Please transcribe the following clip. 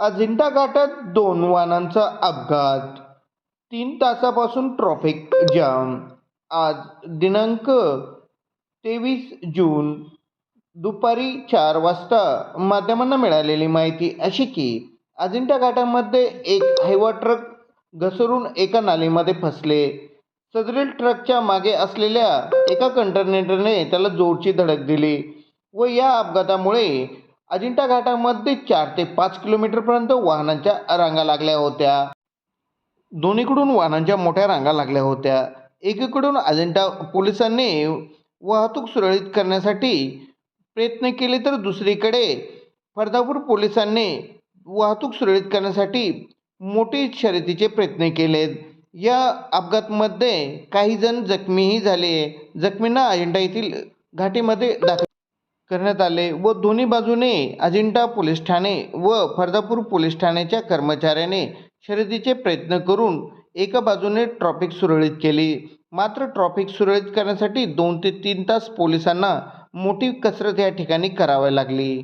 अजिंठा घाटात दोन वाहनांचा अपघात. तीन तासापासून ट्रॉफिक जाम आज दिनांक तेवीस जून दुपारी चार वाजता. माध्यमांना मिळालेली माहिती अशी की अजिंठा घाटामध्ये एक हायवा ट्रक घसरून एका नालीमध्ये फसले. सदरील ट्रकच्या मागे असलेल्या एका कंटेनरने त्याला जोरची धडक दिली व या अपघातामुळे अजिंठा घाटामध्ये चार ते पाच किलोमीटरपर्यंत वाहनांच्या रांगा लागल्या होत्या. दोन्हीकडून वाहनांच्या मोठ्या रांगा लागल्या होत्या. एकीकडून अजिंठा पोलिसांनी वाहतूक सुरळीत करण्यासाठी प्रयत्न केले तर दुसरीकडे फरदापूर पोलिसांनी वाहतूक सुरळीत करण्यासाठी मोठी शर्यतीचे प्रयत्न केलेत या अपघातामध्ये काही जण जखमीही झाले. जखमींना अजिंठा येथील घाटीमध्ये दाखल करण्यात आले व दोन्ही बाजूने अजिंठा पोलीस ठाणे व फर्दापूर पोलीस ठाण्याच्या कर्मचाऱ्याने शर्यतीचे प्रयत्न करून एका बाजूने ट्रॉफिक सुरळीत केली. मात्र ट्रॉफिक सुरळीत करण्यासाठी दोन ते तीन तास पोलिसांना मोठी कसरत या ठिकाणी करावी लागली.